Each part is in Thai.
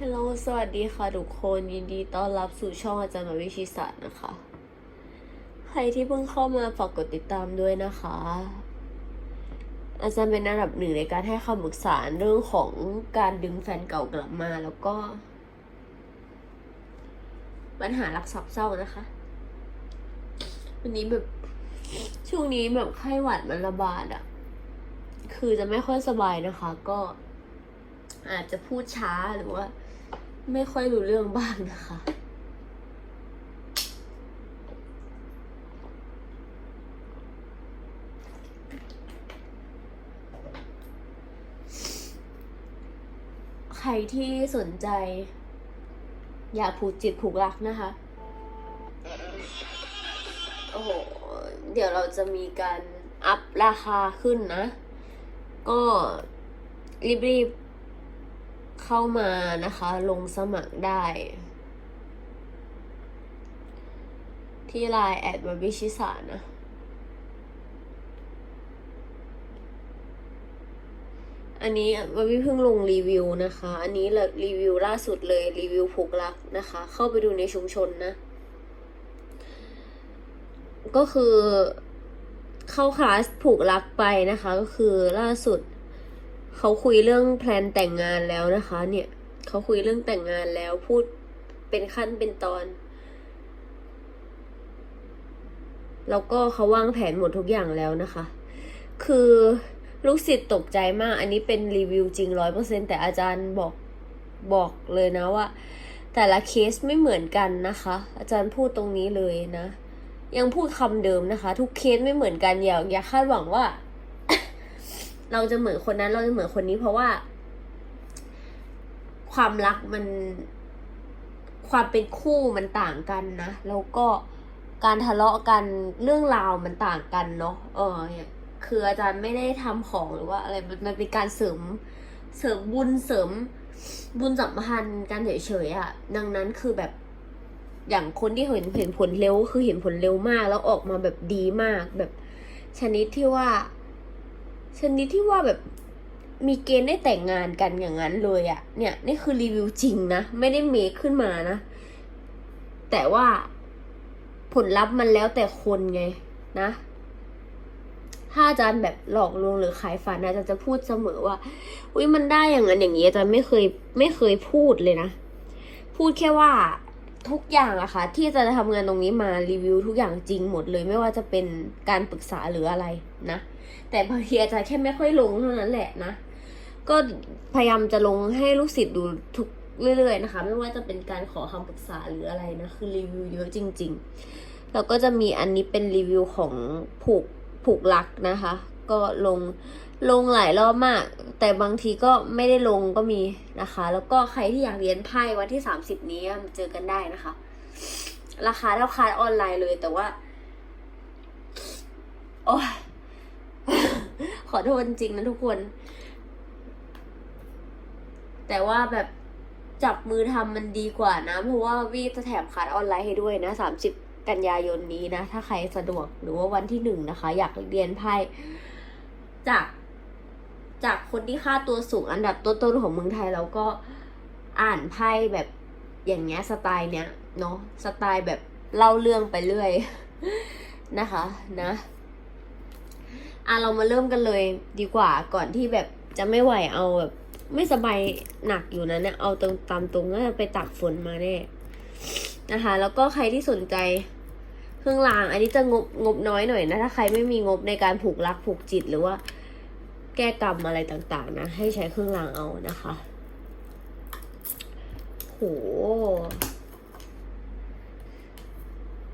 ฮัลโหลสวัสดีค่ะทุกคนยินดีต้อนรับสู่ช่องอาจารย์มาวิชิศาสตร์นะคะ ใครที่เพิ่งเข้ามาฝากกดติดตามด้วยนะคะ อาจารย์เป็นอันดับหนึ่งในการให้คำปรึกษาเรื่องของการดึงแฟนเก่ากลับมาแล้วก็ ปัญหารักซับเศร้านะคะ วันนี้แบบช่วงนี้แบบไข้หวัดมันระบาดอะคือจะไม่ค่อยสบายนะคะ ก็ อาจจะพูดช้าหรือว่า ไม่ค่อยรู้เรื่องบ้างนะคะ ใครที่สนใจ อยากผูกจิตผูกรักนะคะ โอ้โห เดี๋ยวเราจะมีการอัพราคาขึ้นนะ ก็รีบๆ เข้ามานะคะ ลงสมัครได้ ที่ไลน์แอดบาบิชิสานะอันนี้บาบิเพิ่งลงรีวิวนะคะ อันนี้เลยรีวิวล่าสุดเลยรีวิวผูกรักนะคะ เข้าไปดูในชุมชนนะ ก็คือเข้าคลาสผูกรักไปนะคะ ก็คือล่าสุด เขาคุยเรื่องแพลนแต่งงานแล้วนะคะ เนี่ย เขาคุยเรื่องแต่งงานแล้วพูดเป็นขั้นเป็นตอน แล้วก็เขาวางแผนหมดทุกอย่างแล้วนะคะ คือลูกศิษย์ตกใจมาก อันนี้เป็นรีวิวจริงร้อยเปอร์เซ็นแต่อาจารย์บอกบอกเลยนะว่า แต่ละเคสไม่เหมือนกันนะคะ อาจารย์พูดตรงนี้เลยนะ ยังพูดคำเดิมนะคะ ทุกเคสไม่เหมือนกันอย่าอย่าคาดหวังว่า เราจะเหมือนคนนั้น เราจะเหมือนคนนี้เพราะว่า ความรักมัน ความเป็นคู่มันต่างกันนะ แล้วก็การทะเลาะกันเรื่องราวมันต่างกันเนาะเออเนี่ยคืออาจารย์ไม่ได้ทำของหรือว่าอะไรมันมันเป็นการเสริมเสริมบุญเสริมบุญสัมพันธ์กันเฉยๆอะ่ะ ดังนั้นคือแบบอย่างคนที่เห็นเห็นผลเร็วคือเห็นผลเร็วมาก แล้วออกมาแบบดีมากแบบชนิดที่ว่า ชนิดที่ว่าแบบมีเกณฑ์ได้แต่งงานกันอย่างนั้นเลยอะเนี่ย นี่คือรีวิวจริงนะ ไม่ได้เมคขึ้นมานะ แต่ว่าผลลัพธ์มันแล้วแต่คนไงนะ ถ้าอาจารย์แบบหลอกลวงหรือขายฝันอาจารย์จะพูดเสมอว่า อุ้ยมันได้อย่างนั้นอย่างนี้อาจารย์ไม่เคยไม่เคยพูดเลยนะ พูดแค่ว่าทุกอย่างอะค่ะ ที่อาจารย์จะทำงานตรงนี้มารีวิวทุกอย่างจริงหมดเลย ไม่ว่าจะเป็นการปรึกษาหรืออะไรนะ แต่บางทีอาจารย์แค่ไม่ค่อยลงเท่านั้นแหละนะ ก็พยายามจะลงให้ลูกศิษย์ดูทุกเรื่อยๆนะคะ ไม่ว่าจะเป็นการขอคำปรึกษาหรืออะไรนะ คือรีวิวเยอะจริง ๆ แล้วก็จะมีอันนี้เป็นรีวิวของผูกผูกรักนะคะ ก็ลงลงหลายรอบมาก แต่บางทีก็ไม่ได้ลงก็มีนะคะ แล้วก็ใครที่อยากเรียนไพ่วันที่ 30 นี้มาเจอกันได้นะคะ ราคาเท่าคาออนไลน์เลยแต่ว่า โอ้ย อโทษจริงๆนะทุกคน แต่ว่าแบบจับมือทำมันดีกว่านะ เพราะว่าวีจะแถมคลาออนไลน์ให้ด้วยนะสามสิบกันยายนนี้นะ ถ้าใครสะดวกหรือว่าวันที่หนึ่งนะคะ อยากเรียนไพ่จากจากคนที่ค่าตัวสูงอันดับต้นๆของเมืองไทยแล้วก็อ่านไพ่แบบอย่างเงี้ยสไตล์เนี้ยเนาะสไตล์แบบเล่าเรื่องไปเรื่อยนะคะนะ อะเรามาเริ่มกันเลยดีกว่าก่อนที่แบบจะไม่ไหวเอาแบบ ไม่สบายหนักอยู่นะเนี่ยเอาตรงตามตรงก็จะไปตักฝนมาแน่นะคะ แล้วก็ใครที่สนใจเครื่องราง อันนี้จะงบงบน้อยหน่อยนะถ้าใครไม่มีงบในการผูกรักผูกจิตหรือว่า แก้กรรมอะไรต่างๆ นะ ให้ใช้เครื่องรางเอานะคะโห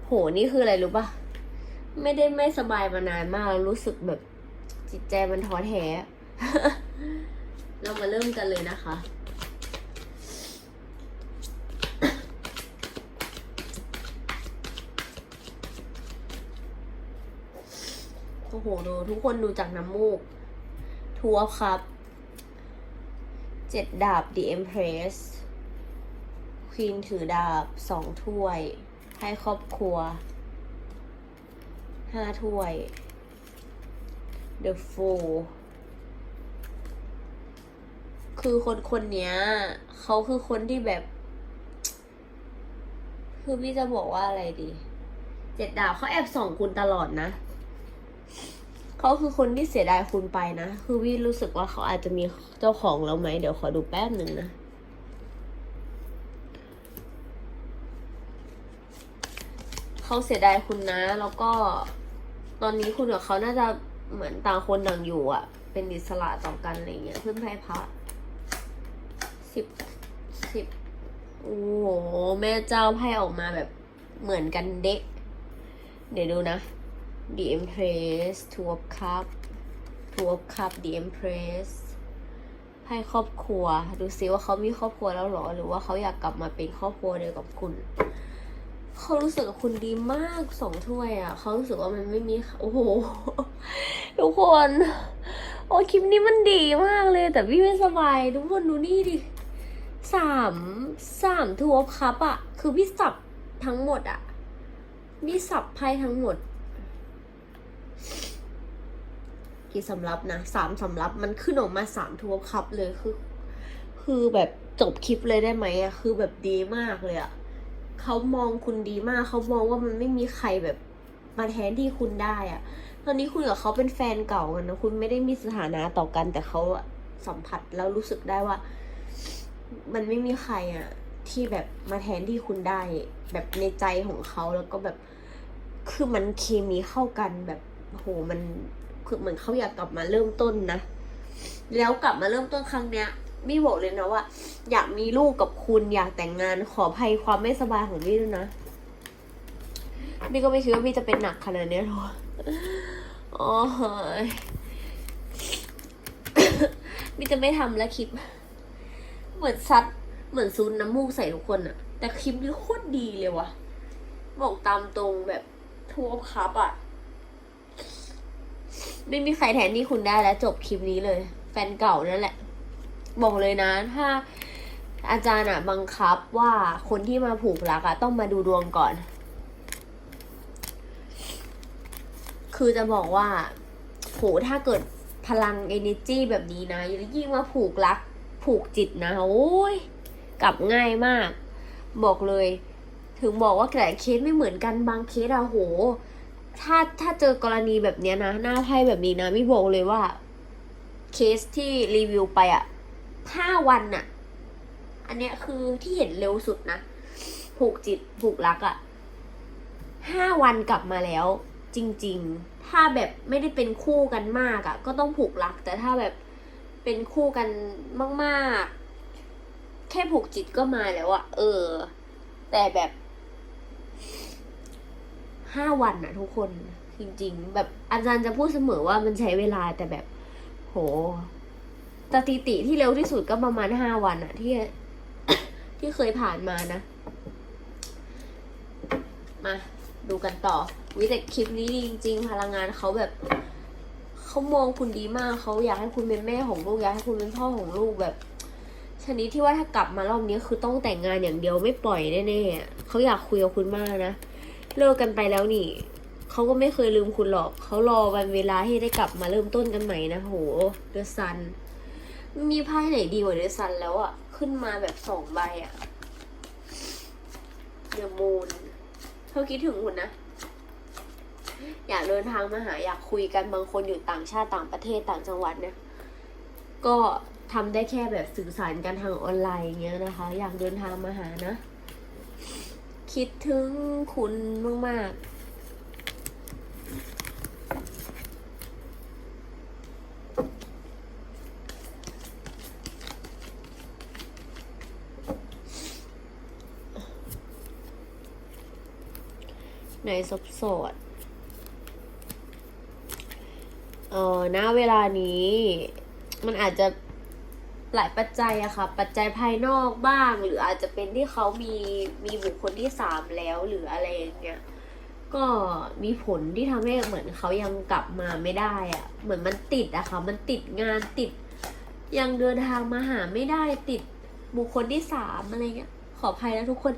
โหนี่คืออะไรรู้ปะ ไม่ได้ไม่สบายมานานมากรู้สึกแบบจิตใจมันท้อแท้ เรามาเริ่มกันเลยนะคะ โอ้โหดูทุกคนดูจากน้ำมูก ทัวครับ เจ็ดดาบ The Empress ควีนถือดาบสองถ้วย ให้ครอบครัว ห้าถ้วย The Fool คือคนคนเนี้ยเขาคือคนที่แบบ คือพี่จะบอกว่าอะไรดี เจ็ดดาวเขาแอบส่องคุณตลอดนะเขาคือคนที่เสียดายคุณไปนะ คือพี่รู้สึกว่าเขาอาจจะมีเจ้าของแล้วไหม เดี๋ยวขอดูแป๊บหนึ่งนะ เขาเสียดายคุณนะ แล้วก็ ตอนนี้คุณกับเขาน่าจะเหมือนต่างคนต่างอยู่อะเป็นอิสระต่อกันอะไรเงี้ยเพื่อนไพ่พระสิบสิบโอ้โหแม่เจ้าไพ่ออกมาแบบเหมือนกันเด็ก เดี๋ยวดูนะ The Empress Two of Cup Two of Cup The Empress ไพ่ครอบครัว ดูซิว่าเขามีครอบครัวแล้วหรอ หรือว่าเขาอยากกลับมาเป็นครอบครัวเดียวกับคุณ เขารู้สึกกับคุณดีมากสองถ้วยอะเขารู้สึกว่ามันไม่มีโอ้โหทุกคนโอ้คลิปนี้มันดีมากเลย แต่พี่ไม่สบายทุกคนดูนี่ดิสามสามทัวร์คัพอะ คือพี่สับทั้งหมดอะพี่สับไพ่ทั้งหมด กี่สำรับนะสามสำรับมันขึ้นออกมาสามทัวร์คัพเลยคือ คือแบบจบคลิปเลยได้ไหมอะคือแบบดีมากเลยอะ เขามองคุณดีมากเขามองว่ามันไม่มีใครแบบมาแทนที่คุณได้อะตอนนี้คุณกับเขาเป็นแฟนเก่ากันนะคุณไม่ได้มีสถานะต่อกัน แต่เขาสัมผัสแล้วรู้สึกได้ว่า มันไม่มีใครอะที่แบบมาแทนที่คุณได้ แบบในใจของเขาแล้วก็แบบคือมันเคมีเข้ากันแบบโหมันคือเหมือนเขาอยากกลับมาเริ่มต้นนะ แล้วกลับมาเริ่มต้นครั้งเนี้ย มี่บอกเลยนะว่า อยากมีลูกกับคุณอยากแต่งงานขออภัยความไม่สบายของมี่ด้วยนะมี่ก็ไม่คิดว่ามี่จะเป็นหนักขนาดนี้หรอกอ๋อเฮ้ยมี่จะไม่ทำแล้วคลิป เหมือนซัดเหมือนซูนน้ำมูกใส่ทุกคนอะแต่คลิปนี้โคตรดีเลยวะบอกตามตรงแบบทั่วครับอะไม่มีใครแทนที่คุณได้แล้วจบคลิปนี้เลย แฟนเก่านั่นแหละ บอกเลยนะถ้าอาจารย์อะบังคับว่าคนที่มาผูกรักอะต้องมาดูดวงก่อน คือจะบอกว่าโหถ้าเกิดพลัง energy แบบนี้นะยิ่งมาผูกรัก ผูกจิตนะโอ้ยกลับง่ายมาก บอกเลย ถึงบอกว่าแต่เคสไม่เหมือนกันบางเคสอะโห ถ้าถ้าเจอกรณีแบบเนี้ยนะ หน้าไพ่แบบนี้นะไม่บอกเลยว่า เคสที่รีวิวไปอะ ห้าวันอะอันเนี้ยคือที่เห็นเร็วสุดนะ ผูกจิตผูกรักอะห้าวันกลับมาแล้ว จริง ๆ ถ้าแบบไม่ได้เป็นคู่กันมากอะก็ต้องผูกรัก แต่ถ้าแบบเป็นคู่กันมากๆ แค่ผูกจิตก็มาแล้วอะเออ แต่แบบห้าวันอะทุกคนจริง ๆ แบบอาจารย์จะพูดเสมอว่ามันใช้เวลาแต่แบบ โห สถิติที่เร็วที่สุดก็ประมาณห้าวันอะที่ ที่เคยผ่านมานะ มาดูกันต่อ วิแต่คลิปนี้ดีจริง ๆ พลังงานเขาแบบเขามองคุณดีมากเขาอยากให้คุณเป็นแม่ของลูกอยากให้คุณเป็นพ่อของลูกแบบ ชนิดที่ว่าถ้ากลับมารอบนี้คือต้องแต่งงานอย่างเดียวไม่ปล่อยแน่ๆเขาอยากคุยกับคุณมากนะเลิกกันไปแล้วนี่เขาก็ไม่เคยลืมคุณหรอกเขารอวันเวลาที่ได้กลับมาเริ่มต้นกันใหม่นะโหเดือะซัน มีไพ่ไหนดีกว่าเดอะซันแล้วอะขึ้นมาแบบสองใบอะเดอะมูนเขาคิดถึงคุณนะ อยากเดินทางมาหาอยากคุยกันบางคนอยู่ต่างชาติต่างประเทศต่างจังหวัดเนี่ยก็ทำได้แค่แบบสื่อสารกันทางออนไลน์อย่างเงี้ยนะคะ อยากเดินทางมาหานะ คิดถึงคุณมากๆ ในซบโสดเออณเวลานี้ มันอาจจะหลายปัจจัยอะค่ะ ปัจจัยภายนอกบ้าง หรืออาจจะเป็นที่เขามีมีบุคคลที่สามแล้วหรืออะไรอย่างเงี้ย ก็มีผลที่ทำให้เหมือนเขายังกลับมาไม่ได้อะเหมือนมันติดอะค่ะ มันติดงานติด ยังเดินทางมาหาไม่ได้ติดบุคคลที่สามอะไรเงี้ย ขออภัยนะทุกคน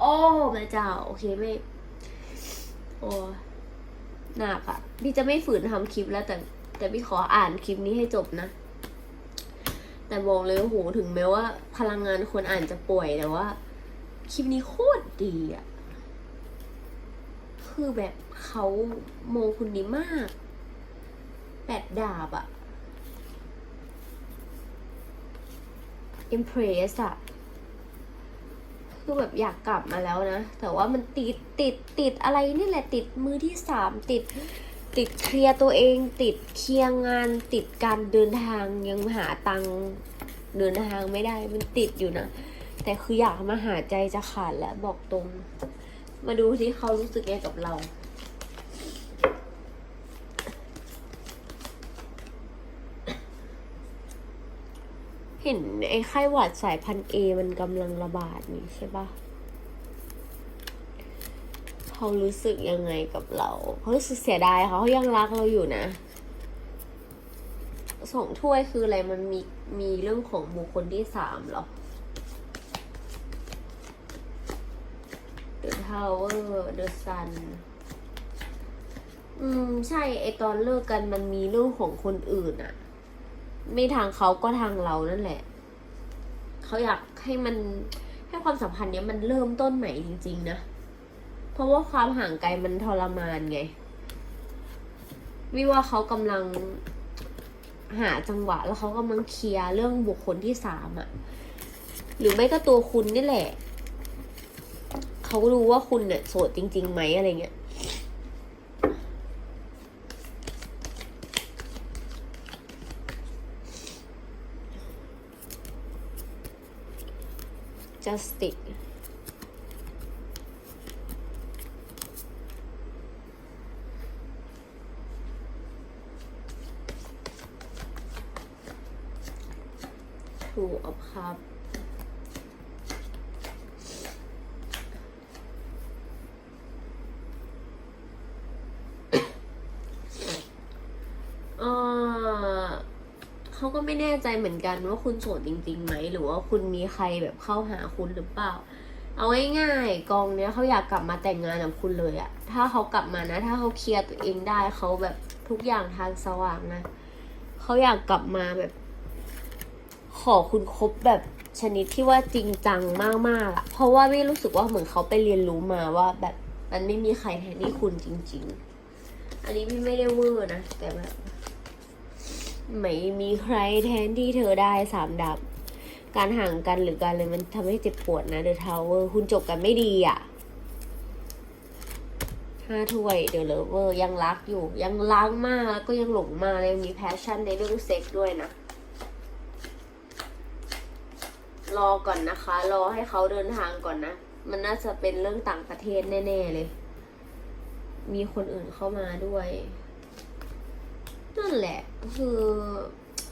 โอ้แม่เจ้า โอเคไม่ โอ้หนักอะพี่จะไม่ฝืนทำคลิปแล้วแต่ แต่พี่ขออ่านคลิปนี้ให้จบนะ แต่บอกเลยโอ้โหถึงแม้ว่า พลังงานคนอ่านจะป่วยแต่ว่า คลิปนี้โคตรดีอะคือแบบเขาโมคุณดีมาก แปดดาบอะ impress อะ คือแบบอยากกลับมาแล้วนะ แต่ว่ามันติดติดติดอะไรนี่แหละติดมือที่สามติดติดเคลียร์ตัวเองติดเคลียร์งานติดการเดินทางยังหาตังค์เดินทางไม่ได้มันติดอยู่นะ แต่คืออยากมาหาใจจะขาดแล้วบอกตรง มาดูที่เขารู้สึกยังไงกับเรา ห็นไอ้ไข้หวัดสายพันธุ์เอมันกำลังระบาดนี่ใช่ปะเขารู้สึกยังไงกับเราเขารู้สึกเสียดายเขาเขายังรักเราอยู่นะสองถ้วยคืออะไรมันมีมีเรื่องของบุคคลที่สามหรอ The Tower The Sun อืม ใช่ ไอตอนเลิกกันมันมีเรื่องของคนอื่นอะ ไม่ทางเขาก็ทางเรานั่นแหละ เขาอยากให้มันให้ความสัมพันธ์เนี้ยมันเริ่มต้นใหม่จริง ๆ นะ เพราะว่าความห่างไกลมันทรมานไงวิว่าเขากำลังหาจังหวะ แล้วเขากำลังเคลียร์เรื่องบุคคลที่สามอะหรือไม่ก็ตัวคุณนี่แหละ เขารู้ว่าคุณเนี่ยโสดจริงๆไหมอะไรเงี้ย justice ถูกอับครับ เออ เขาก็ไม่แน่ใจเหมือนกันว่าคุณโสดจริงๆไหมหรือว่าคุณมีใครแบบเข้าหาคุณหรือเปล่า เอาง่ายๆกองเนี้ยเขาอยากกลับมาแต่งงานกับคุณเลยอะถ้าเขากลับมานะ ถ้าเขาเคลียร์ตัวเองได้เขาแบบทุกอย่างทางสว่างนะเขาอยากกลับมาแบบ ขอคุณคบแบบชนิดที่ว่าจริงจังมากๆอะเพราะว่าไม่รู้สึกว่าเหมือนเขาไปเรียนรู้มาว่าแบบมันไม่มีใครแทนที่คุณจริง ๆ อันนี้พี่ไม่ได้เวอร์นะแต่แบบ ไม่มีใครแทนที่เธอได้สามดับ การห่างกันหรือการอะไรมันทำให้เจ็บปวดนะเดอะทาวเวอร์คุณจบกันไม่ดีอะห้าถ้วยเดอะเลเวอร์ยังรักอยู่ ยังรักมากแล้วก็ยังหลงมากเลยมีแพชชั่นในเรื่องเซ็กส์ด้วยนะ รอก่อนนะคะ รอให้เขาเดินทางก่อนนะ มันน่าจะเป็นเรื่องต่างประเทศแน่ ๆ เลย มีคนอื่นเข้ามาด้วย นั่นแหละ คือ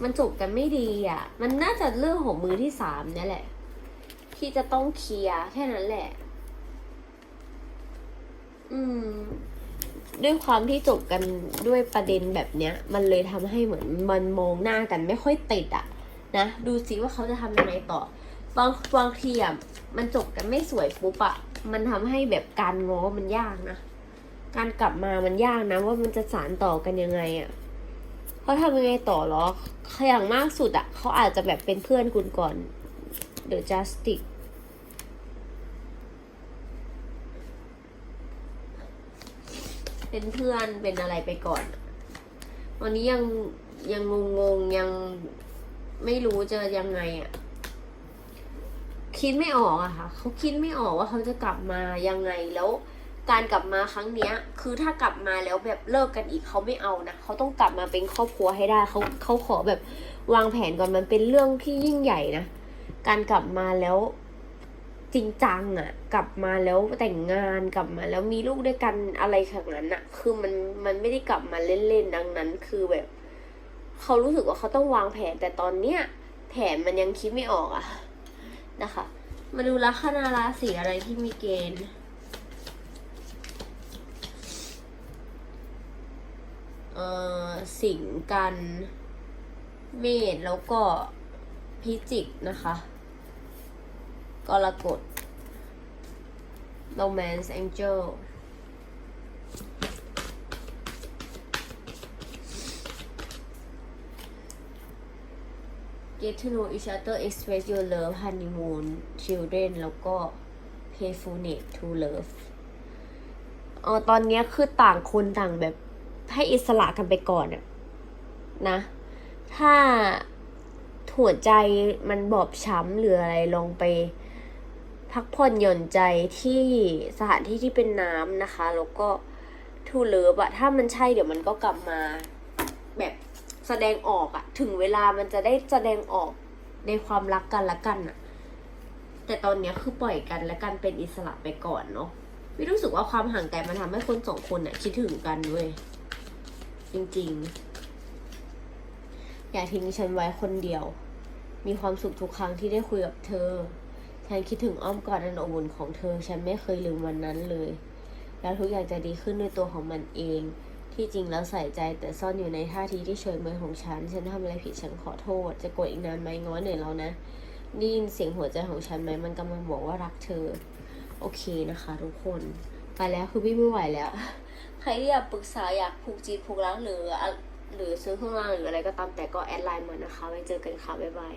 มันจบกันไม่ดีอะ มันน่าจะเรื่องของมือที่สามเนี่ยแหละ ที่จะต้องเคลียร์แค่นั้นแหละ อืม ด้วยความที่จบกันด้วยประเด็นแบบเนี้ย มันเลยทำให้เหมือนมันมองหน้ากันไม่ค่อยติดอะ นะ ดูสิว่าเขาจะทำยังไงต่อ บางบางทีอะมันจบกันไม่สวยปุ๊บอะ มันทำให้แบบการง้อมันยากนะ การกลับมามันยากนะ ว่ามันจะสานต่อกันยังไงอะ เขาทำยังไงต่อหรออย่างมากสุดอะเขาอาจจะแบบเป็นเพื่อนคุณก่อน The Justice เป็นเพื่อนเป็นอะไรไปก่อนวันนี้ยังยังงงงๆยังไม่รู้จะยังไงอะคิดไม่ออกอะค่ะเขาคิดไม่ออกว่าเขาจะกลับมายังไงแล้ว การกลับมาครั้งเนี้ย คือถ้ากลับมาแล้วแบบเลิกกันอีกเขาไม่เอานะเขาต้องกลับมาเป็นครอบครัวให้ได้เขาเขาขอแบบวางแผนก่อนมันเป็นเรื่องที่ยิ่งใหญ่นะการกลับมาแล้ว จริงจังอะ่ะ กลับมาแล้วแต่งงานกลับมาแล้วมีลูกด้วยกันอะไรแบบนั้นอะ่ะ คือมันมันไม่ได้กลับมาเล่นๆดังนั้น คือแบบเขารู้สึกว่าเขาต้องวางแผนแต่ตอนเนี้ยแผนมันยังคิดไม่ออกอะนะคะ มาดูลัคนาราศีอะไรที่มีเกณฑ์ เอ่อ สิงห์กันเมษแล้วก็พิจิกนะคะกรกฎ Romance Angel get to know each other express your love honeymoon children แล้วก็ playfulness to love เออตอนเนี้ยคือต่างคนต่างแบบ ให้อิสระกันไปก่อนอะนะ ถ้าหัวใจมันบอบช้ำหรืออะไรลองไป พักผ่อนหย่อนใจที่สถานที่ที่เป็นน้ำนะคะ แล้วก็ทูเลิฟอะถ้ามันใช่เดี๋ยวมันก็กลับมา แบบแสดงออกอะถึงเวลามันจะได้แสดงออกในความรักกันละกันอะแต่ตอนเนี้ยคือปล่อยกันและกันเป็นอิสระไปก่อนเนาะวิรู้สึกว่าความห่างไกลมันทำให้คนสองคนอะคิดถึงกันเว้ย จริงๆ อย่าทิ้งฉันไว้คนเดียว มีความสุขทุกครั้งที่ได้คุยกับเธอ ฉันคิดถึงอ้อมกอดอันอบอุ่นของเธอ ฉันไม่เคยลืมวันนั้นเลย แล้วทุกอย่างจะดีขึ้นด้วยตัวของมันเอง ที่จริงแล้วใส่ใจแต่ซ่อนอยู่ในท่าทีที่เฉยเมยของฉัน ฉันทำอะไรผิดฉันขอโทษ จะโกรธอีกนานไหมง้อเหนื่อยแล้วนะได้ยินเสียงหัวใจของฉันไหมมันกำลังบอกว่ารักเธอ โอเคนะคะ ทุกคน ไปแล้วคือพี่ไม่ไหวแล้ว ใครที่อยากปรึกษาอยากผูกจีบผูกรักหรืออะหรือซื้อเครื่องรางหรืออะไรก็ตามแต่ก็แอดไลน์มานะคะไว้เจอกันค่ะบ๊ายบาย